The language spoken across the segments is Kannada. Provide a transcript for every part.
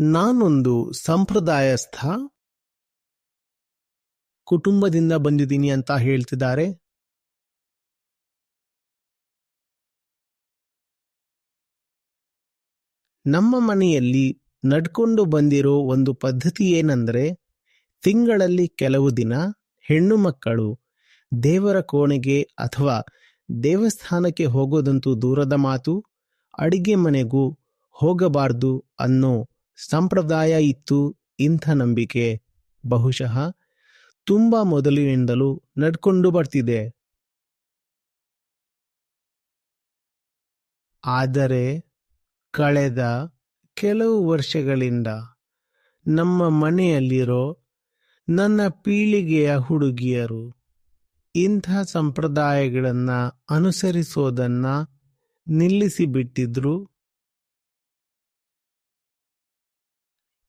ನಾನೊಂದು ಸಂಪ್ರದಾಯಸ್ಥ ಕುಟುಂಬದಿಂದ ಬಂದಿದ್ದೀನಿ ಅಂತ ಹೇಳ್ತಿದ್ದಾರೆ. ನಮ್ಮ ಮನೆಯಲ್ಲಿ ನಡ್ಕೊಂಡು ಬಂದಿರೋ ಒಂದು ಪದ್ಧತಿ ಏನಂದ್ರೆ, ತಿಂಗಳಲ್ಲಿ ಕೆಲವು ದಿನ ಹೆಣ್ಣು ಮಕ್ಕಳು ದೇವರ ಕೋಣೆಗೆ ಅಥವಾ ದೇವಸ್ಥಾನಕ್ಕೆ ಹೋಗೋದಂತೂ ದೂರದ ಮಾತು, ಅಡಿಗೆ ಮನೆಗೂ ಹೋಗಬಾರ್ದು ಅನ್ನೋ ಸಂಪ್ರದಾಯ ಇತ್ತು ಇಂಥ ನಂಬಿಕೆ ಬಹುಶಃ ತುಂಬಾ ಮೊದಲಿನಿಂದಲೂ ನಡ್ಕೊಂಡು ಬರ್ತಿದೆ. ಆದರೆ ಕಳೆದ ಕೆಲವು ವರ್ಷಗಳಿಂದ ನಮ್ಮ ಮನೆಯಲ್ಲಿರೋ ನನ್ನ ಪೀಳಿಗೆಯ ಹುಡುಗಿಯರು ಇಂಥ ಸಂಪ್ರದಾಯಗಳನ್ನು ಅನುಸರಿಸೋದನ್ನ ನಿಲ್ಲಿಸಿಬಿಟ್ಟಿದ್ರು.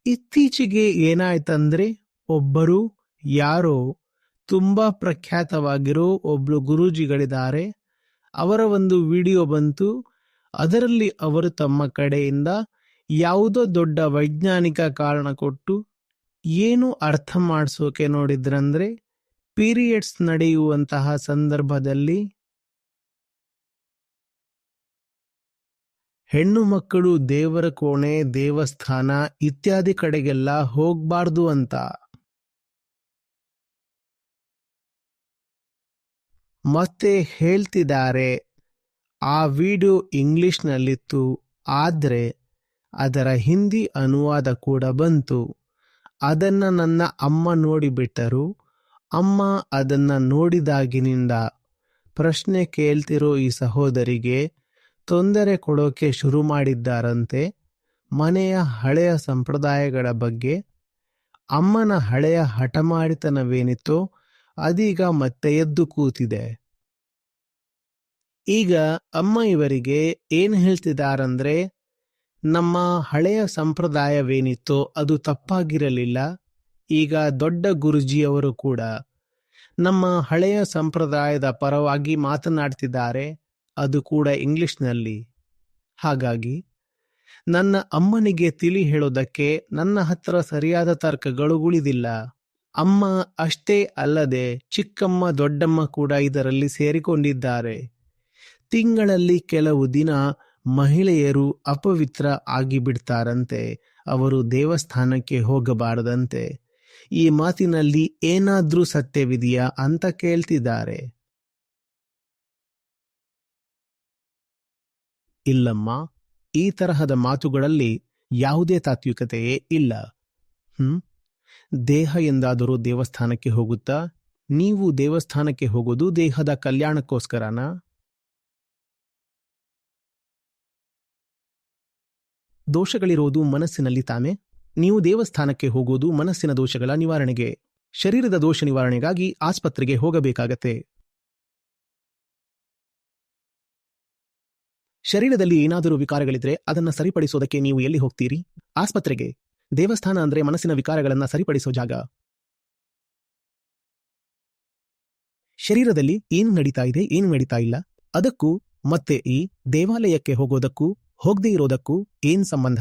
ಇತ್ತೀಚೆಗೆ ಏನಾಯ್ತಂದ್ರೆ ಒಬ್ಬರು ಯಾರೋ ತುಂಬಾ ಪ್ರಖ್ಯಾತವಾಗಿರೋ ಒಬ್ರು ಗುರೂಜಿಗಳಿದ್ದಾರೆ. ಅವರ ಒಂದು ವಿಡಿಯೋ ಬಂತು. ಅದರಲ್ಲಿ ಅವರು ತಮ್ಮ ಕಡೆಯಿಂದ ಯಾವುದೋ ದೊಡ್ಡ ವೈಜ್ಞಾನಿಕ ಕಾರಣ ಕೊಟ್ಟು ಏನು ಅರ್ಥ ಮಾಡಿಸೋಕೆ ನೋಡಿದ್ರಂದ್ರೆ ಪೀರಿಯಡ್ಸ್ ನಡೆಯುವಂತಹ ಸಂದರ್ಭದಲ್ಲಿ ಹೆಣ್ಣು ಮಕ್ಕಳು ದೇವರ ಕೋಣೆ, ದೇವಸ್ಥಾನ ಇತ್ಯಾದಿ ಕಡೆಗೆಲ್ಲ ಹೋಗ್ಬಾರ್ದು ಅಂತ. ಮತ್ತೆ ಹೇಳ್ತಿದ್ದಾರೆ, ಆ ವಿಡಿಯೋ ಇಂಗ್ಲಿಷ್ನಲ್ಲಿತ್ತು, ಆದರೆ ಅದರ ಹಿಂದಿ ಅನುವಾದ ಕೂಡ ಬಂತು. ಅದನ್ನ ನನ್ನ ಅಮ್ಮ ನೋಡಿಬಿಟ್ಟರು. ಅಮ್ಮ ಅದನ್ನ ನೋಡಿದಾಗಿನಿಂದ ಪ್ರಶ್ನೆ ಕೇಳ್ತಿರೋ ಈ ಸಹೋದರಿಗೆ ತೊಂದರೆ ಕೊಡೋಕೆ ಶುರು ಮಾಡಿದ್ದಾರಂತೆ ಮನೆಯ ಹಳೆಯ ಸಂಪ್ರದಾಯಗಳ ಬಗ್ಗೆ. ಅಮ್ಮನ ಹಳೆಯ ಹಠಮಾರಿತನವೇನಿತ್ತೋ ಅದೀಗ ಮತ್ತೆ ಎದ್ದು ಕೂತಿದೆ. ಈಗ ಅಮ್ಮ ಇವರಿಗೆ ಏನು ಹೇಳ್ತಿದಾರಂದ್ರೆ, ನಮ್ಮ ಹಳೆಯ ಸಂಪ್ರದಾಯವೇನಿತ್ತೋ ಅದು ತಪ್ಪಾಗಿರಲಿಲ್ಲ, ಈಗ ದೊಡ್ಡ ಗುರುಜಿಯವರು ಕೂಡ ನಮ್ಮ ಹಳೆಯ ಸಂಪ್ರದಾಯದ ಪರವಾಗಿ ಮಾತನಾಡ್ತಿದ್ದಾರೆ. ಅದು ಕೂಡ ಇಂಗ್ಲಿಷ್ನಲ್ಲಿ. ಹಾಗಾಗಿ, ನನ್ನ ಅಮ್ಮನಿಗೆ ತಿಳಿ ಹೇಳೋದಕ್ಕೆ ನನ್ನ ಹತ್ರ ಸರಿಯಾದ ತರ್ಕಗಳು ಉಳಿದಿಲ್ಲ. ಅಮ್ಮ ಅಷ್ಟೇ ಅಲ್ಲದೆ ಚಿಕ್ಕಮ್ಮ ದೊಡ್ಡಮ್ಮ ಕೂಡ ಇದರಲ್ಲಿ ಸೇರಿಕೊಂಡಿದ್ದಾರೆ. ತಿಂಗಳಲ್ಲಿ ಕೆಲವು ದಿನ ಮಹಿಳೆಯರು ಅಪವಿತ್ರ ಆಗಿಬಿಡ್ತಾರಂತೆ. ಅವರು ದೇವಸ್ಥಾನಕ್ಕೆ ಹೋಗಬಾರದಂತೆ. ಈ ಮಾತಿನಲ್ಲಿ ಏನಾದ್ರೂ ಸತ್ಯವಿದೆಯಾ ಅಂತ ಕೇಳ್ತಿದ್ದಾರೆ. ಇಲ್ಲಮ್ಮ, ಈ ತರಹದ ಮಾತುಗಳಲ್ಲಿ ಯಾವುದೇ ತಾತ್ವಿಕತೆಯೇ ಇಲ್ಲ. ಹ್ಮ್? ದೇಹ ಎಂದಾದರೂ ದೇವಸ್ಥಾನಕ್ಕೆ ಹೋಗುತ್ತಾ? ನೀವು ದೇವಸ್ಥಾನಕ್ಕೆ ಹೋಗೋದು ದೇಹದ ಕಲ್ಯಾಣಕ್ಕೋಸ್ಕರನಾ? ದೋಷಗಳಿರೋದು ಮನಸ್ಸಿನಲ್ಲಿ ತಾನೆ? ನೀವು ದೇವಸ್ಥಾನಕ್ಕೆ ಹೋಗೋದು ಮನಸ್ಸಿನ ದೋಷಗಳ ನಿವಾರಣೆಗೆ, ಶರೀರದ ದೋಷ ನಿವಾರಣೆಗಾಗಿ ಆಸ್ಪತ್ರೆಗೆ ಹೋಗಬೇಕಾಗತ್ತೆ. ಶರೀರದಲ್ಲಿ ಏನಾದರೂ ವಿಕಾರಗಳಿದ್ರೆ ಅದನ್ನ ಸರಿಪಡಿಸೋದಕ್ಕೆ ನೀವು ಎಲ್ಲಿ ಹೋಗ್ತೀರಿ? ಆಸ್ಪತ್ರೆಗೆ? ದೇವಸ್ಥಾನ ಅಂದ್ರೆ ಮನಸ್ಸಿನ ವಿಕಾರಗಳನ್ನ ಸರಿಪಡಿಸೋ ಜಾಗ? ಶರೀರದಲ್ಲಿ ಏನು ನಡೀತಾ ಇದೆ, ಏನು ನಡೀತಾ ಇಲ್ಲ? ಅದಕ್ಕೂ ಮತ್ತೆ ಈ ದೇವಾಲಯಕ್ಕೆ ಹೋಗೋದಕ್ಕೂ, ಹೋಗದೇ ಇರೋದಕ್ಕೂ ಏನ್ ಸಂಬಂಧ?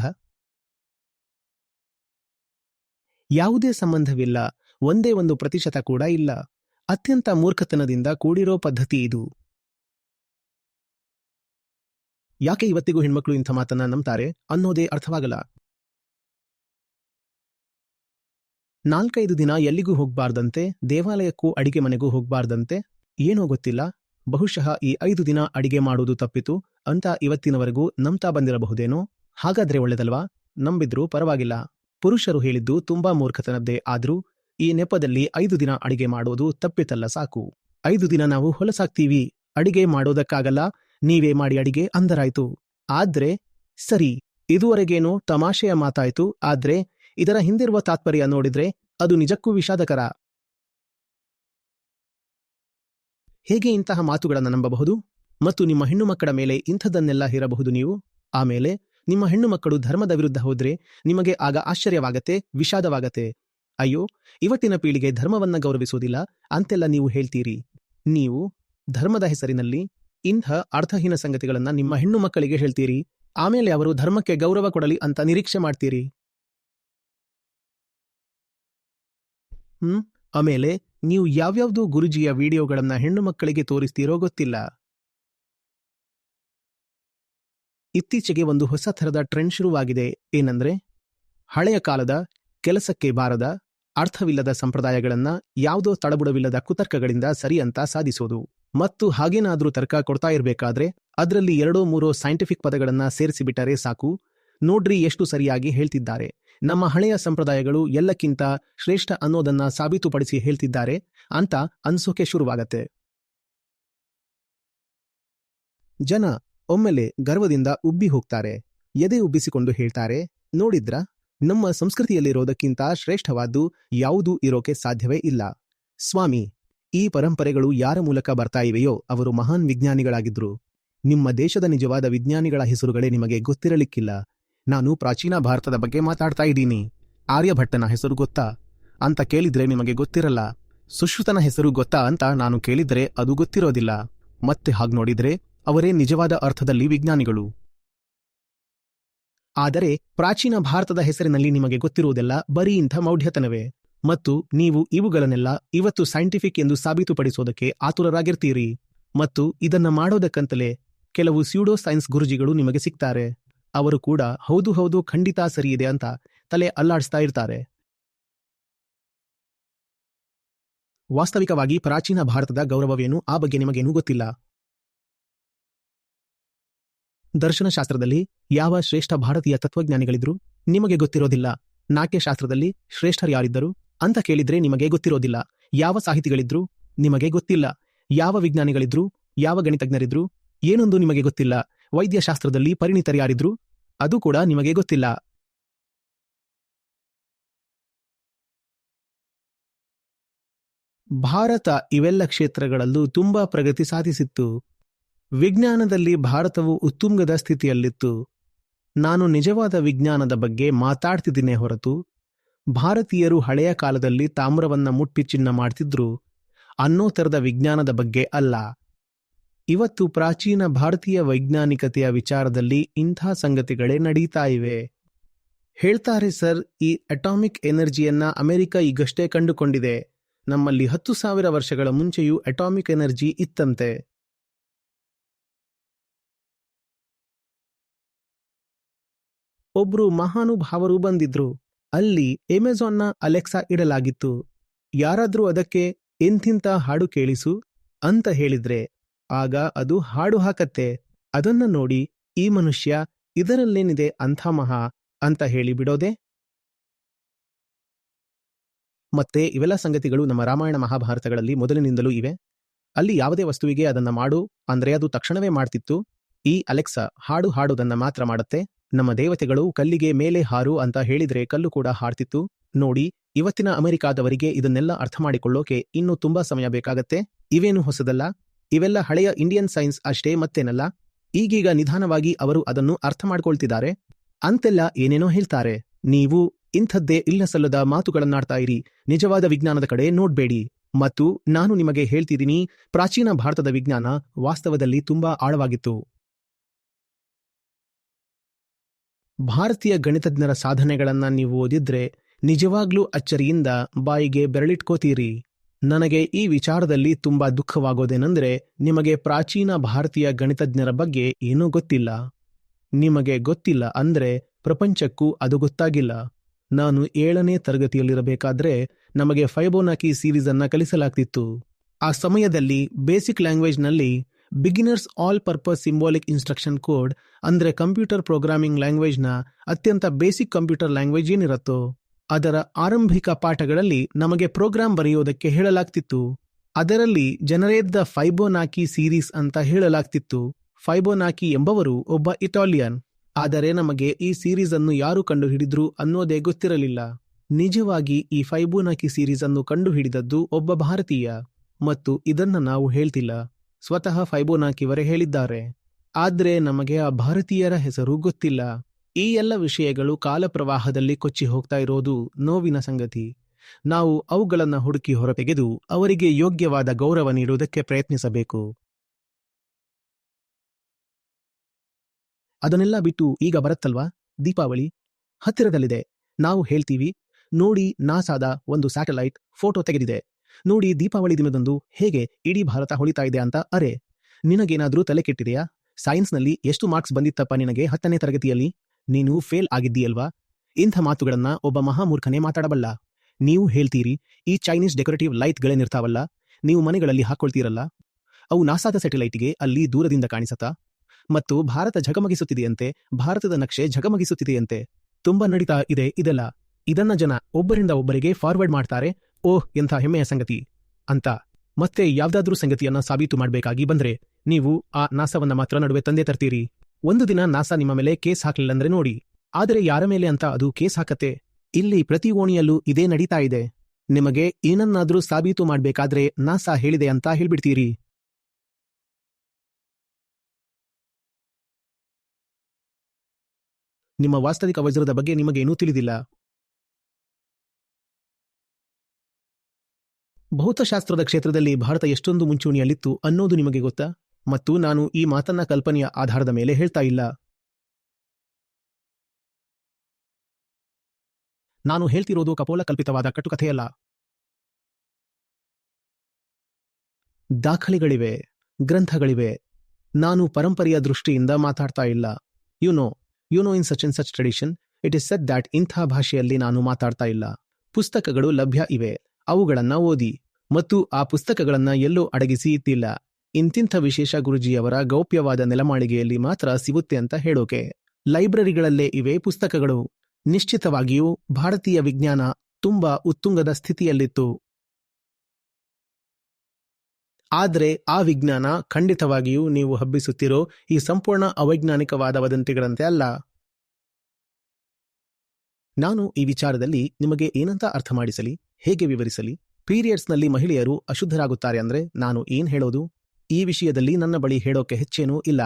ಯಾವುದೇ ಸಂಬಂಧವಿಲ್ಲ. ಒಂದೇ ಒಂದು ಪ್ರತಿಶತ ಕೂಡ ಇಲ್ಲ. ಅತ್ಯಂತ ಮೂರ್ಖತನದಿಂದ ಕೂಡಿರೋ ಪದ್ಧತಿ ಇದು. ಯಾಕೆ ಇವತ್ತಿಗೂ ಹೆಣ್ಮಕ್ಳು ಇಂಥ ಮಾತನ್ನ ನಂಬ್ತಾರೆ ಅನ್ನೋದೇ ಅರ್ಥವಾಗಲ್ಲ. ನಾಲ್ಕೈದು ದಿನ ಎಲ್ಲಿಗೂ ಹೋಗ್ಬಾರ್ದಂತೆ, ದೇವಾಲಯಕ್ಕೂ ಅಡಿಗೆ ಮನೆಗೂ ಹೋಗ್ಬಾರ್ದಂತೆ, ಏನೋ ಗೊತ್ತಿಲ್ಲ. ಬಹುಶಃ ಈ ಐದು ದಿನ ಅಡಿಗೆ ಮಾಡೋದು ತಪ್ಪಿತು ಅಂತ ಇವತ್ತಿನವರೆಗೂ ನಂಬ್ತಾ ಬಂದಿರಬಹುದೇನೋ? ಹಾಗಾದ್ರೆ ಒಳ್ಳೆದಲ್ವಾ? ನಂಬಿದ್ರೂ ಪರವಾಗಿಲ್ಲ. ಪುರುಷರು ಹೇಳಿದ್ದು ತುಂಬಾ ಮೂರ್ಖತನದ್ದೇ ಆದ್ರೂ, ಈ ನೆಪದಲ್ಲಿ ಐದು ದಿನ ಅಡಿಗೆ ಮಾಡೋದು ತಪ್ಪಿತಲ್ಲ ಸಾಕು. ಐದು ದಿನ ನಾವು ಹೊಲಸಾಗ್ತೀವಿ, ಅಡಿಗೆ ಮಾಡೋದಕ್ಕಾಗಲ್ಲ ನೀವೇ ಮಾಡಿ ಅಡಿಗೆ ಅಂದರಾಯ್ತು. ಆದ್ರೆ, ಸರಿ, ಇದುವರೆಗೇನೋ ತಮಾಷೆಯ ಮಾತಾಯ್ತು, ಆದ್ರೆ, ಇದರ ಹಿಂದಿರುವ ತಾತ್ಪರ್ಯ ನೋಡಿದ್ರೆ ಅದು ನಿಜಕ್ಕೂ ವಿಷಾದಕರ. ಹೇಗೆ ಇಂತಹ ಮಾತುಗಳನ್ನು ನಂಬಬಹುದು? ಮತ್ತು ನಿಮ್ಮ ಹೆಣ್ಣು ಮಕ್ಕಳ ಮೇಲೆ ಇಂಥದ್ದನ್ನೆಲ್ಲ ಹೇರಬಹುದು ನೀವು? ಆಮೇಲೆ, ನಿಮ್ಮ ಹೆಣ್ಣು ಮಕ್ಕಳು ಧರ್ಮದ ವಿರುದ್ಧ ಹೋದ್ರೆ ನಿಮಗೆ ಆಗ ಆಶ್ಚರ್ಯವಾಗತ್ತೆ, ವಿಷಾದವಾಗತ್ತೆ. ಅಯ್ಯೋ, ಇವತ್ತಿನ ಪೀಳಿಗೆ ಧರ್ಮವನ್ನ ಗೌರವಿಸುವುದಿಲ್ಲ, ಅಂತೆಲ್ಲ ನೀವು ಹೇಳ್ತೀರಿ. ನೀವು ಧರ್ಮದ ಹೆಸರಿನಲ್ಲಿ ಇಂಥ ಅರ್ಥಹೀನ ಸಂಗತಿಗಳನ್ನ ನಿಮ್ಮ ಹೆಣ್ಣು ಮಕ್ಕಳಿಗೆ ಹೇಳ್ತೀರಿ? ಆಮೇಲೆ ಅವರು ಧರ್ಮಕ್ಕೆ ಗೌರವ ಕೊಡಲಿ ಅಂತ ನಿರೀಕ್ಷೆ ಮಾಡ್ತೀರಿ? ಹ್ಮ್, ಆಮೇಲೆ ನೀವು ಯಾವ್ಯಾವ್ದು ಗುರುಜಿಯ ವಿಡಿಯೋಗಳನ್ನ ಹೆಣ್ಣು ಮಕ್ಕಳಿಗೆ ತೋರಿಸ್ತೀರೋ ಗೊತ್ತಿಲ್ಲ. ಇತ್ತೀಚೆಗೆ ಒಂದು ಹೊಸ ಥರದ ಟ್ರೆಂಡ್ ಶುರುವಾಗಿದೆ. ಏನಂದ್ರೆ, ಹಳೆಯ ಕಾಲದ ಕೆಲಸಕ್ಕೆ ಬಾರದ ಅರ್ಥವಿಲ್ಲದ ಸಂಪ್ರದಾಯಗಳನ್ನ ಯಾವುದೋ ತಳಬುಡವಿಲ್ಲದ ಕುತರ್ಕಗಳಿಂದ ಸರಿ ಅಂತ ಸಾಧಿಸೋದು. ಮತ್ತು ಹಾಗೇನಾದ್ರೂ ತರ್ಕ ಕೊಡ್ತಾ ಇರ್ಬೇಕಾದ್ರೆ ಅದರಲ್ಲಿ ಎರಡೋ ಮೂರೋ ಸೈಂಟಿಫಿಕ್ ಪದಗಳನ್ನ ಸೇರಿಸಿಬಿಟ್ಟರೆ ಸಾಕು. ನೋಡ್ರಿ ಎಷ್ಟು ಸರಿಯಾಗಿ ಹೇಳ್ತಿದ್ದಾರೆ. ನಮ್ಮ ಹಳೆಯ ಸಂಪ್ರದಾಯಗಳು ಎಲ್ಲಕ್ಕಿಂತ ಶ್ರೇಷ್ಠ ಅನ್ನೋದನ್ನ ಸಾಬೀತುಪಡಿಸಿ ಹೇಳ್ತಿದ್ದಾರೆ ಅಂತ ಅನ್ಸೋಕೆ ಶುರುವಾಗತ್ತೆ. ಜನ ಒಮ್ಮೆಲೆ ಗರ್ವದಿಂದ ಉಬ್ಬಿ ಹೋಗ್ತಾರೆ. ಎದೆ ಉಬ್ಬಿಸಿಕೊಂಡು ಹೇಳ್ತಾರೆ, ನೋಡಿದ್ರ? ನಮ್ಮ ಸಂಸ್ಕೃತಿಯಲ್ಲಿರೋದಕ್ಕಿಂತ ಶ್ರೇಷ್ಠವಾದ್ದು ಯಾವುದೂ ಇರೋಕೆ ಸಾಧ್ಯವೇ ಇಲ್ಲ. ಸ್ವಾಮಿ, ಈ ಪರಂಪರೆಗಳು ಯಾರ ಮೂಲಕ ಬರ್ತಾ ಇವೆಯೋ ಅವರು ಮಹಾನ್ ವಿಜ್ಞಾನಿಗಳಾಗಿದ್ರು. ನಿಮ್ಮ ದೇಶದ ನಿಜವಾದ ವಿಜ್ಞಾನಿಗಳ ಹೆಸರುಗಳೇ ನಿಮಗೆ ಗೊತ್ತಿರಲಿಕ್ಕಿಲ್ಲ. ನಾನು ಪ್ರಾಚೀನ ಭಾರತದ ಬಗ್ಗೆ ಮಾತಾಡ್ತಾ ಇದ್ದೀನಿ. ಆರ್ಯಭಟ್ಟನ ಹೆಸರು ಗೊತ್ತಾ? ಅಂತ ಕೇಳಿದ್ರೆ ನಿಮಗೆ ಗೊತ್ತಿರಲ್ಲ. ಸುಶ್ರುತನ ಹೆಸರು ಗೊತ್ತಾ ಅಂತ ನಾನು ಕೇಳಿದ್ರೆ ಅದು ಗೊತ್ತಿರೋದಿಲ್ಲ. ಮತ್ತೆ ಹಾಗೆ ನೋಡಿದ್ರೆ ಅವರೇ ನಿಜವಾದ ಅರ್ಥದಲ್ಲಿ ವಿಜ್ಞಾನಿಗಳು. ಆದರೆ ಪ್ರಾಚೀನ ಭಾರತದ ಹೆಸರಿನಲ್ಲಿ ನಿಮಗೆ ಗೊತ್ತಿರುವುದೆಲ್ಲ ಬರೀ ಇಂಥ ಮೌಢ್ಯತನವೇ? ಮತ್ತು ನೀವು ಇವುಗಳನ್ನೆಲ್ಲ ಇವತ್ತು ಸೈಂಟಿಫಿಕ್ ಎಂದು ಸಾಬೀತುಪಡಿಸೋದಕ್ಕೆ ಆತುರರಾಗಿರ್ತೀರಿ? ಮತ್ತು ಇದನ್ನ ಮಾಡೋದಕ್ಕಂತಲೇ ಕೆಲವು ಸ್ಯೂಡೋ ಸೈನ್ಸ್ ಗುರುಜಿಗಳು ನಿಮಗೆ ಸಿಗ್ತಾರೆ ಅವರು ಕೂಡ ಹೌದು ಹೌದು ಖಂಡಿತ ಸರಿಯಿದೆ ಅಂತ ತಲೆ ಅಲ್ಲಾಡಿಸ್ತಾ ಇರ್ತಾರೆ. ವಾಸ್ತವಿಕವಾಗಿ ಪ್ರಾಚೀನ ಭಾರತದ ಗೌರವವೇನು ಆ ಬಗ್ಗೆ ನಿಮಗೇನೂ ಗೊತ್ತಿಲ್ಲ. ದರ್ಶನಶಾಸ್ತ್ರದಲ್ಲಿ ಯಾವ ಶ್ರೇಷ್ಠ ಭಾರತೀಯ ತತ್ವಜ್ಞಾನಿಗಳಿದ್ರು ನಿಮಗೆ ಗೊತ್ತಿರೋದಿಲ್ಲ. ನಾಟ್ಯಶಾಸ್ತ್ರದಲ್ಲಿ ಶ್ರೇಷ್ಠರು ಯಾರಿದ್ದರು ಅಂತ ಕೇಳಿದ್ರೆ ನಿಮಗೆ ಗೊತ್ತಿರೋದಿಲ್ಲ. ಯಾವ ಸಾಹಿತಿಗಳಿದ್ರು ನಿಮಗೆ ಗೊತ್ತಿಲ್ಲ. ಯಾವ ವಿಜ್ಞಾನಿಗಳಿದ್ರು, ಯಾವ ಗಣಿತಜ್ಞರಿದ್ರು ಏನೊಂದು ನಿಮಗೆ ಗೊತ್ತಿಲ್ಲ. ವೈದ್ಯಶಾಸ್ತ್ರದಲ್ಲಿ ಪರಿಣಿತರು ಯಾರಿದ್ರು ಅದು ಕೂಡ ನಿಮಗೆ ಗೊತ್ತಿಲ್ಲ. ಭಾರತ ಇವೆಲ್ಲ ಕ್ಷೇತ್ರಗಳಲ್ಲೂ ತುಂಬಾ ಪ್ರಗತಿ ಸಾಧಿಸಿತ್ತು. ವಿಜ್ಞಾನದಲ್ಲಿ ಭಾರತವು ಉತ್ತುಂಗದ ಸ್ಥಿತಿಯಲ್ಲಿತ್ತು. ನಾನು ನಿಜವಾದ ವಿಜ್ಞಾನದ ಬಗ್ಗೆ ಮಾತಾಡ್ತಿದ್ದೀನಿ ಹೊರತು, ಭಾರತೀಯರು ಹಳೆಯ ಕಾಲದಲ್ಲಿ ತಾಮ್ರವನ್ನ ಮುಟ್ಟಿ ಚಿನ್ನ ಮಾಡ್ತಿದ್ರು, ಅನ್ನೋ ಥರದ ವಿಜ್ಞಾನದ ಬಗ್ಗೆ ಅಲ್ಲ. ಇವತ್ತು ಪ್ರಾಚೀನ ಭಾರತೀಯ ವೈಜ್ಞಾನಿಕತೆಯ ವಿಚಾರದಲ್ಲಿ ಇಂಥ ಸಂಗತಿಗಳೇ ನಡೀತಾ ಇವೆ. ಹೇಳ್ತಾರೆ ಸರ್, ಈ ಅಟಾಮಿಕ್ ಎನರ್ಜಿಯನ್ನ ಅಮೆರಿಕ ಈಗಷ್ಟೇ ಕಂಡುಕೊಂಡಿದೆ. ನಮ್ಮಲ್ಲಿ ಹತ್ತು ಸಾವಿರ ವರ್ಷಗಳ ಮುಂಚೆಯೂ ಅಟಾಮಿಕ್ ಎನರ್ಜಿ ಇತ್ತಂತೆ. ಒಬ್ರು ಮಹಾನುಭಾವರು ಬಂದಿದ್ರು. ಅಲ್ಲಿ ಎಮೆಜಾನ್ನ ಅಲೆಕ್ಸಾ ಇಡಲಾಗಿತ್ತು. ಯಾರಾದ್ರೂ ಅದಕ್ಕೆ ಎಂಥಿಂತ ಹಾಡು ಕೇಳಿಸು ಅಂತ ಹೇಳಿದ್ರೆ, ಆಗ ಅದು ಹಾಡು ಹಾಕತ್ತೆ. ಅದನ್ನ ನೋಡಿ, ಈ ಮನುಷ್ಯ ಇದರಲ್ಲೇನಿದೆ ಅಂಥ ಮಹಾ ಅಂತ ಹೇಳಿ ಬಿಡೋದೆ? ಮತ್ತೆ ಇವೆಲ್ಲ ಸಂಗತಿಗಳು ನಮ್ಮ ರಾಮಾಯಣ ಮಹಾಭಾರತಗಳಲ್ಲಿ ಮೊದಲಿನಿಂದಲೂ ಇವೆ. ಅಲ್ಲಿ ಯಾವುದೇ ವಸ್ತುವಿಗೆ ಅದನ್ನ ಮಾಡು, ಅಂದ್ರೆ ಅದು ತಕ್ಷಣವೇ ಮಾಡ್ತಿತ್ತು. ಈ ಅಲೆಕ್ಸಾ ಹಾಡು ಹಾಡೋದನ್ನ ಮಾತ್ರ ಮಾಡುತ್ತೆ. ನಮ್ಮ ದೇವತೆಗಳು ಕಲ್ಲಿಗೆ ಮೇಲೆ ಹಾರು ಅಂತ ಹೇಳಿದ್ರೆ ಕಲ್ಲು ಕೂಡ ಹಾಡ್ತಿತ್ತು ನೋಡಿ, ಇವತ್ತಿನ ಅಮೆರಿಕಾದವರಿಗೆ ಇದನ್ನೆಲ್ಲ ಅರ್ಥ ಮಾಡಿಕೊಳ್ಳೋಕೆ ಇನ್ನೂ ತುಂಬಾ ಸಮಯ ಬೇಕಾಗತ್ತೆ. ಇವೇನು ಹೊಸದಲ್ಲ? ಇವೆಲ್ಲ ಹಳೆಯ ಇಂಡಿಯನ್ ಸೈನ್ಸ್ ಅಷ್ಟೇ ಮತ್ತೇನಲ್ಲ? ಈಗೀಗ ನಿಧಾನವಾಗಿ ಅವರು ಅದನ್ನು ಅರ್ಥ ಮಾಡ್ಕೊಳ್ತಿದ್ದಾರೆ. ಅಂತೆಲ್ಲ ಏನೇನೋ ಹೇಳ್ತಾರೆ. ನೀವು ಇಂಥದ್ದೇ ಇಲ್ಲ ಸಲ್ಲದ ಮಾತುಗಳನ್ನಾಡ್ತಾ ಇರಿ. ನಿಜವಾದ ವಿಜ್ಞಾನದ ಕಡೆ ನೋಡ್ಬೇಡಿ. ಮತ್ತು ನಾನು ನಿಮಗೆ ಹೇಳ್ತಿದ್ದೀನಿ, ಪ್ರಾಚೀನ ಭಾರತದ ವಿಜ್ಞಾನ ವಾಸ್ತವದಲ್ಲಿ ತುಂಬಾ ಆಳವಾಗಿತ್ತು. ಭಾರತೀಯ ಗಣಿತಜ್ಞರ ಸಾಧನೆಗಳನ್ನ ನೀವು ಓದಿದ್ರೆ ನಿಜವಾಗ್ಲೂ ಅಚ್ಚರಿಯಿಂದ ಬಾಯಿಗೆ ಬೆರಳಿಟ್ಕೋತೀರಿ. ನನಗೆ ಈ ವಿಚಾರದಲ್ಲಿ ತುಂಬಾ ದುಃಖವಾಗೋದೇನೆಂದ್ರೆ ನಿಮಗೆ ಪ್ರಾಚೀನ ಭಾರತೀಯ ಗಣಿತಜ್ಞರ ಬಗ್ಗೆ ಏನೂ ಗೊತ್ತಿಲ್ಲ. ನಿಮಗೆ ಗೊತ್ತಿಲ್ಲ ಅಂದ್ರೆ ಪ್ರಪಂಚಕ್ಕೂ ಅದು ಗೊತ್ತಾಗಿಲ್ಲ. ನಾನು ಏಳನೇ ತರಗತಿಯಲ್ಲಿರಬೇಕಾದ್ರೆ ನಮಗೆ ಫೈಬೋನಾಕಿ ಸೀರೀಸ್ ಅನ್ನ ಕಲಿಸಲಾಗ್ತಿತ್ತು. ಆ ಸಮಯದಲ್ಲಿ basic ಲ್ಯಾಂಗ್ವೇಜ್ನಲ್ಲಿ beginners all purpose symbolic instruction code ಅಂದ್ರೆ ಕಂಪ್ಯೂಟರ್ ಪ್ರೋಗ್ರಾಮಿಂಗ್ ಲ್ಯಾಂಗ್ವೇಜ್ನ ಅತ್ಯಂತ ಬೇಸಿಕ್ ಕಂಪ್ಯೂಟರ್ ಲ್ಯಾಂಗ್ವೇಜ್ ಏನಿರುತ್ತೋ, ಅದರ ಆರಂಭಿಕ ಪಾಠಗಳಲ್ಲಿ ನಮಗೆ ಪ್ರೋಗ್ರಾಂ ಬರೆಯೋದಕ್ಕೆ ಹೇಳಲಾಗ್ತಿತ್ತು. ಅದರಲ್ಲಿ ಜನರೇಟ್ ದ ಫೈಬೋನಾಕಿ ಸೀರೀಸ್ ಅಂತ ಹೇಳಲಾಗ್ತಿತ್ತು. ಫೈಬೋನಾಕಿ ಎಂಬವರು ಒಬ್ಬ ಇಟಾಲಿಯನ್ ಆದರೆ ನಮಗೆ ಈ ಸೀರೀಸ್ ಅನ್ನು ಯಾರು ಕಂಡುಹಿಡಿದ್ರು ಅನ್ನೋದೇ ಗೊತ್ತಿರಲಿಲ್ಲ. ನಿಜವಾಗಿ ಈ ಫೈಬೋನಾಕಿ ಸೀರೀಸ್ ಅನ್ನು ಕಂಡುಹಿಡಿದದ್ದು ಒಬ್ಬ ಭಾರತೀಯ. ಮತ್ತು ಇದನ್ನ ನಾವು ಹೇಳ್ತಿಲ್ಲ. ಸ್ವತಃ ಫೈಬೋನಾಕಿವರೇ ಹೇಳಿದ್ದಾರೆ. ಆದ್ರೆ ನಮಗೆ ಆ ಭಾರತೀಯರ ಹೆಸರು ಗೊತ್ತಿಲ್ಲ. ಈ ಎಲ್ಲ ವಿಷಯಗಳು ಕಾಲಪ್ರವಾಹದಲ್ಲಿ ಕೊಚ್ಚಿ ಹೋಗ್ತಾ ಇರೋದು ನೋವಿನ ಸಂಗತಿ. ನಾವು ಅವುಗಳನ್ನು ಹುಡುಕಿ ಹೊರತೆಗೆದು ಅವರಿಗೆ ಯೋಗ್ಯವಾದ ಗೌರವ ನೀಡುವುದಕ್ಕೆ ಪ್ರಯತ್ನಿಸಬೇಕು. ಅದನ್ನೆಲ್ಲ ಬಿಟ್ಟು ಈಗ ಬರುತ್ತಲ್ವಾ? ದೀಪಾವಳಿ? ಹತ್ತಿರದಲ್ಲಿದೆ. ನಾವು ಹೇಳ್ತೀವಿ, ನೋಡಿ ನಾಸಾದ ಒಂದು ಸ್ಯಾಟಲೈಟ್ ಫೋಟೋ ತೆಗೆದಿದೆ. ನೋಡಿ ದೀಪಾವಳಿ ದಿನದಂದು ಹೇಗೆ ಇಡೀ ಭಾರತ ಹೊಳಿತಾ ಇದೆ ಅಂತ ಅರೆ. ನಿನಗೇನಾದರೂ ತಲೆ ಕೆಟ್ಟಿದೆಯಾ? ಸೈನ್ಸ್ನಲ್ಲಿ ಎಷ್ಟು ಮಾರ್ಕ್ಸ್ ಬಂದಿತ್ತಪ್ಪ ನಿನಗೆ ಹತ್ತನೇ ತರಗತಿಯಲ್ಲಿ? ನೀನು ಫೇಲ್ ಆಗಿದ್ದೀಯಲ್ವಾ? ಇಂಥ ಮಾತುಗಳನ್ನ ಒಬ್ಬ ಮಹಾಮೂರ್ಖನೇ ಮಾತಾಡಬಲ್ಲ. ನೀವು ಹೇಳ್ತೀರಿ, ಈ ಚೈನೀಸ್ ಡೆಕೋರೇಟಿವ್ ಲೈಟ್ಗಳೇನಿರ್ತಾವಲ್ಲ ನೀವು ಮನೆಗಳಲ್ಲಿ ಹಾಕೊಳ್ತೀರಲ್ಲ? ಅವು ನಾಸಾದ ಸ್ಯಾಟಲೈಟ್ಗೆ ಅಲ್ಲಿ ದೂರದಿಂದ ಕಾಣಿಸತಾ ಮತ್ತು ಭಾರತ ಝಗಮಗಿಸುತ್ತಿದೆಯಂತೆ, ಭಾರತದ ನಕ್ಷೆ ಝಗಮಗಿಸುತ್ತಿದೆಯಂತೆ. ತುಂಬಾ ನಡೀತಾ ಇದೆ ಇದೆಲ್ಲ. ಇದನ್ನ ಜನ ಒಬ್ಬರಿಂದ ಒಬ್ಬರಿಗೆ ಫಾರ್ವರ್ಡ್ ಮಾಡ್ತಾರೆ ಓಹ್, ಎಂಥ ಹೆಮ್ಮೆಯ ಸಂಗತಿ ಅಂತ ಮತ್ತೆ ಯಾವ್ದಾದ್ರೂ ಸಂಗತಿಯನ್ನ ಸಾಬೀತು ಮಾಡಬೇಕಾಗಿ ಬಂದ್ರೆ ನೀವು ಆ ನಾಸವನ್ನ ಮಾತ್ರ ನಡುವೆ ತಂದೆ ತರ್ತೀರಿ. ಒಂದು ದಿನ ನಾಸಾ ನಿಮ್ಮ ಮೇಲೆ ಕೇಸ್ ಹಾಕ್ಲಿಲ್ಲಂದ್ರೆ ನೋಡಿ. ಆದರೆ ಯಾರ ಮೇಲೆ ಅಂತ ಅದು ಕೇಸ್ ಹಾಕತ್ತೆ? ಇಲ್ಲಿ ಪ್ರತಿ ಓಣಿಯಲ್ಲೂ ಇದೇ ನಡೀತಾ ಇದೆ. ನಿಮಗೆ ಏನನ್ನಾದ್ರೂ ಸಾಬೀತು ಮಾಡ್ಬೇಕಾದ್ರೆ ನಾಸಾ ಹೇಳಿದೆ ಅಂತ ಹೇಳ್ಬಿಡ್ತೀರಿ. ನಿಮ್ಮ ವಾಸ್ತವಿಕ ವಜ್ರದ ಬಗ್ಗೆ ನಿಮಗೇನೂ ತಿಳಿದಿಲ್ಲ. ಭೌತಶಾಸ್ತ್ರದ ಕ್ಷೇತ್ರದಲ್ಲಿ ಭಾರತ ಎಷ್ಟೊಂದು ಮುಂಚೂಣಿಯಲ್ಲಿತ್ತು ಅನ್ನೋದು ನಿಮಗೆ ಗೊತ್ತಾ? ಮತ್ತು ನಾನು ಈ ಮಾತನ್ನ ಕಲ್ಪನೆಯ ಆಧಾರದ ಮೇಲೆ ಹೇಳ್ತಾ ಇಲ್ಲ. ನಾನು ಹೇಳ್ತಿರೋದು ಕಪೋಲ ಕಲ್ಪಿತವಾದ ಕಟ್ಟುಕಥೆಯಲ್ಲ ದಾಖಲೆಗಳಿವೆ, ಗ್ರಂಥಗಳಿವೆ. ನಾನು ಪರಂಪರೆಯ ದೃಷ್ಟಿಯಿಂದ ಮಾತಾಡ್ತಾ ಇಲ್ಲ. You know you know in such in such tradition it is set that ಇಂಥ ಭಾಷೆಯಲ್ಲಿ ನಾನು ಮಾತಾಡ್ತಾ ಇಲ್ಲ. ಪುಸ್ತಕಗಳು ಲಭ್ಯ ಇವೆ. ಅವುಗಳನ್ನ ಓದಿ ಮತ್ತು ಆ ಪುಸ್ತಕಗಳನ್ನ ಎಲ್ಲೋ ಅಡಗಿಸಿ ಇಟ್ಟಿಲ್ಲ. ಇಂತಿಂಥ ವಿಶೇಷ ಗುರುಜಿಯವರ ಗೌಪ್ಯವಾದ ನೆಲಮಾಳಿಗೆಯಲ್ಲಿ ಮಾತ್ರ ಸಿಗುತ್ತೆ ಅಂತ ಹೇಳೋಕೆ ಲೈಬ್ರರಿಗಳಲ್ಲೇ ಇವೆ ಪುಸ್ತಕಗಳು. ನಿಶ್ಚಿತವಾಗಿಯೂ ಭಾರತೀಯ ವಿಜ್ಞಾನ ತುಂಬಾ ಉತ್ತುಂಗದ ಸ್ಥಿತಿಯಲ್ಲಿತ್ತು. ಆದರೆ ಆ ವಿಜ್ಞಾನ ಖಂಡಿತವಾಗಿಯೂ ನೀವು ಹಬ್ಬಿಸುತ್ತಿರೋ ಈ ಸಂಪೂರ್ಣ ಅವೈಜ್ಞಾನಿಕವಾದ ವದಂತಿಗಳಂತೆ ಅಲ್ಲ. ನಾನು ಈ ವಿಚಾರದಲ್ಲಿ ನಿಮಗೆ ಏನಂತ ಅರ್ಥ ಮಾಡಿಸಲಿ? ಹೇಗೆ ವಿವರಿಸಲಿ? ಪೀರಿಯಡ್ಸ್ನಲ್ಲಿ ಮಹಿಳೆಯರು ಅಶುದ್ಧರಾಗುತ್ತಾರೆ ಅಂದ್ರೆ ನಾನು ಏನ್ ಹೇಳೋದು? ಈ ವಿಷಯದಲ್ಲಿ ನನ್ನ ಬಳಿ ಹೇಳೋಕೆ ಹೆಚ್ಚೇನೂ ಇಲ್ಲ.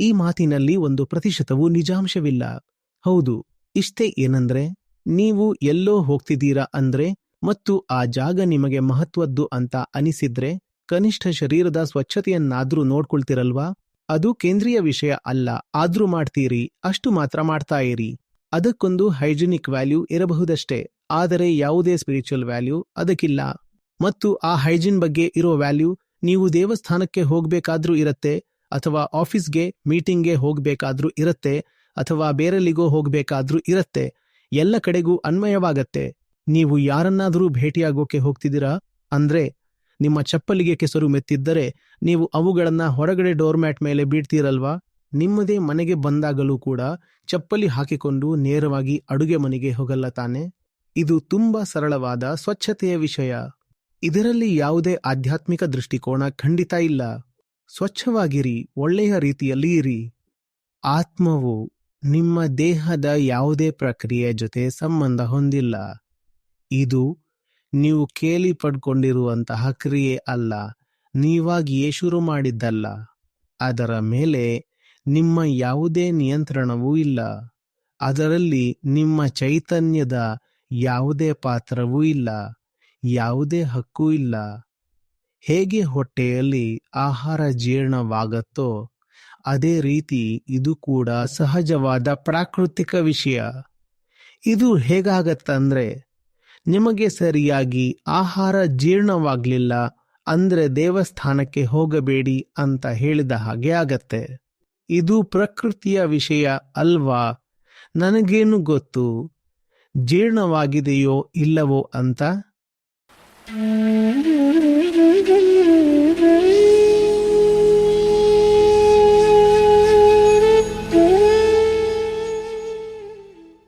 ಈ ಮಾತಿನಲ್ಲಿ ಒಂದು ಪ್ರತಿಶತವೂ ನಿಜಾಂಶವಿಲ್ಲ. ಹೌದು, ಇಷ್ಟೇ ಏನಂದ್ರೆ, ನೀವು ಎಲ್ಲೋ ಹೋಗ್ತಿದ್ದೀರಾ ಅಂದ್ರೆ ಮತ್ತು ಆ ಜಾಗ ನಿಮಗೆ ಮಹತ್ವದ್ದು ಅಂತ ಅನಿಸಿದ್ರೆ, ಕನಿಷ್ಠ ಶರೀರದ ಸ್ವಚ್ಛತೆಯನ್ನಾದ್ರೂ ನೋಡ್ಕೊಳ್ತಿರಲ್ವಾ? ಅದು ಕೇಂದ್ರೀಯ ವಿಷಯ ಅಲ್ಲ, ಆದ್ರೂ ಮಾಡ್ತೀರಿ, ಅಷ್ಟು ಮಾತ್ರ ಮಾಡ್ತಾ ಇರಿ. ಅದಕ್ಕೊಂದು ಹೈಜಿನಿಕ್ ವ್ಯಾಲ್ಯೂ ಇರಬಹುದಷ್ಟೇ, ಆದರೆ ಯಾವುದೇ ಸ್ಪಿರಿಚುವಲ್ ವ್ಯಾಲ್ಯೂ ಅದಕ್ಕಿಲ್ಲ. ಮತ್ತು ಆ ಹೈಜಿನ್ ಬಗ್ಗೆ ಇರೋ ವ್ಯಾಲ್ಯೂ ನೀವು ದೇವಸ್ಥಾನಕ್ಕೆ ಹೋಗ್ಬೇಕಾದ್ರೂ ಇರತ್ತೆ, ಅಥವಾ ಆಫೀಸ್ಗೆ, ಮೀಟಿಂಗ್ಗೆ ಹೋಗ್ಬೇಕಾದ್ರೂ ಇರತ್ತೆ, ಅಥವಾ ಬೇರೆಲ್ಲಿಗೋ ಹೋಗ್ಬೇಕಾದ್ರೂ ಇರತ್ತೆ, ಎಲ್ಲ ಕಡೆಗೂ ಅನ್ವಯವಾಗತ್ತೆ. ನೀವು ಯಾರನ್ನಾದರೂ ಭೇಟಿಯಾಗೋಕೆ ಹೋಗ್ತಿದ್ದೀರಾ? ಅಂದ್ರೆ ನಿಮ್ಮ ಚಪ್ಪಲಿಗೆ ಕೆಸರು ಮೆತ್ತಿದ್ದರೆ ನೀವು ಅವುಗಳನ್ನು ಹೊರಗಡೆ ಡೋರ್ಮ್ಯಾಟ್ ಮೇಲೆ ಬೀಡ್ತೀರಲ್ವಾ? ನಿಮ್ಮದೇ ಮನೆಗೆ ಬಂದಾಗಲೂ ಕೂಡ ಚಪ್ಪಲಿ ಹಾಕಿಕೊಂಡು ನೇರವಾಗಿ ಅಡುಗೆ ಮನೆಗೆ ಹೋಗಲ್ಲ ತಾನೆ? ಇದು ತುಂಬಾ ಸರಳವಾದ ಸ್ವಚ್ಛತೆಯ ವಿಷಯ. ಇದರಲ್ಲಿ ಯಾವುದೇ ಆಧ್ಯಾತ್ಮಿಕ ದೃಷ್ಟಿಕೋನ ಖಂಡಿತ ಇಲ್ಲ. ಸ್ವಚ್ಛವಾಗಿರಿ, ಒಳ್ಳೆಯ ರೀತಿಯಲ್ಲಿ ಇರಿ. ಆತ್ಮವು ನಿಮ್ಮ ದೇಹದ ಯಾವುದೇ ಪ್ರಕ್ರಿಯೆ ಜೊತೆ ಸಂಬಂಧ ಹೊಂದಿಲ್ಲ. ಇದು ನೀವು ಕೇಳಿ ಪಡ್ಕೊಂಡಿರುವಂತಹ ಕ್ರಿಯೆ ಅಲ್ಲ ನೀವಾಗಿಯೇ ಶುರು ಮಾಡಿದ್ದಲ್ಲ. ಅದರ ಮೇಲೆ ನಿಮ್ಮ ಯಾವುದೇ ನಿಯಂತ್ರಣವೂ ಇಲ್ಲ. ಅದರಲ್ಲಿ ನಿಮ್ಮ ಚೈತನ್ಯದ ಯಾವುದೇ ಪಾತ್ರವೂ ಇಲ್ಲ, ಯಾವುದೇ ಹಕ್ಕು ಇಲ್ಲ. ಹೇಗೆ ಹೊಟ್ಟೆಯಲ್ಲಿ ಆಹಾರ ಜೀರ್ಣವಾಗತ್ತೋ, ಅದೇ ರೀತಿ ಇದು ಕೂಡ ಸಹಜವಾದ ಪ್ರಾಕೃತಿಕ ವಿಷಯ. ಇದು ಹೇಗಾಗತ್ತಂದ್ರೆ ನಿಮಗೆ ಸರಿಯಾಗಿ ಆಹಾರ ಜೀರ್ಣವಾಗಲಿಲ್ಲ ಅಂದ್ರೆ ದೇವಸ್ಥಾನಕ್ಕೆ ಹೋಗಬೇಡಿ ಅಂತ ಹೇಳಿದ ಹಾಗೆ ಆಗತ್ತೆ. ಇದು ಪ್ರಕೃತಿಯ ವಿಷಯ ಅಲ್ವಾ? ನನಗೇನು ಗೊತ್ತು? ಜೀರ್ಣವಾಗಿದೆಯೋ ಇಲ್ಲವೋ ಅಂತ?